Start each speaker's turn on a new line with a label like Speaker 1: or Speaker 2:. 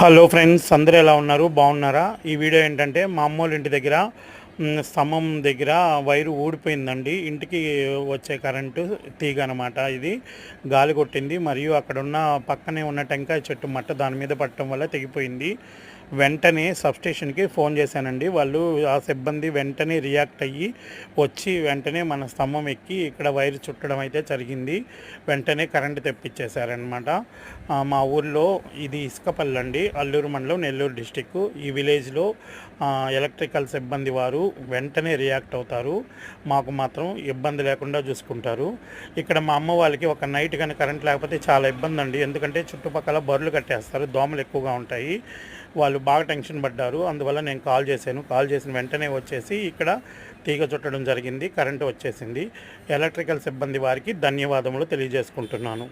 Speaker 1: Hello friends అందరూ ఎలా ఉన్నారు? బాగున్నారా? ఈ వీడియో ఏంటంటే మా అమ్మోళ్ళ ఇంటి దగ్గర స్తంభం దగ్గర వైరు ఊడిపోయిందండి. ఇంటికి వచ్చే కరెంటు తీగ అనమాట ఇది. గాలి కొట్టింది మరియు అక్కడ ఉన్న పక్కనే ఉన్న టెంకాయ చెట్టు మట్ట దాని మీద పట్టడం వల్ల తెగిపోయింది. వెంటనే సబ్స్టేషన్కి ఫోన్ చేశానండి. వాళ్ళు ఆ సిబ్బంది వెంటనే రియాక్ట్ అయ్యి వచ్చి వెంటనే మన స్తంభం ఎక్కి ఇక్కడ వైర్ చుట్టడం అయితే జరిగింది. వెంటనే కరెంటు తెప్పించేశారనమాట మా ఊర్లో ఇది ఇసుకపల్లి అండి. అల్లూరు మండలం నెల్లూరు డిస్టిక్. ఈ విలేజ్లో ఎలక్ట్రికల్ సిబ్బంది వారు వెంటనే రియాక్ట్ అవుతారు. మాకు మాత్రం ఇబ్బంది లేకుండా చూసుకుంటారు. ఇక్కడ మా అమ్మ వాళ్ళకి ఒక నైట్ కానీ కరెంట్ లేకపోతే చాలా ఇబ్బంది అండి ఎందుకంటే చుట్టుపక్కల బర్రెలు కట్టేస్తారు. దోమలు ఎక్కువగా ఉంటాయి. వాళ్ళు బాగా టెన్షన్ పడ్డారు. అందువల్ల నేను కాల్ చేశాను. కాల్ చేసిన వెంటనే వచ్చేసి ఇక్కడ తీగ చుట్టడం జరిగింది. కరెంటు వచ్చేసింది. ఎలక్ట్రికల్ సిబ్బంది వారికి ధన్యవాదములు తెలియజేసుకుంటున్నాను.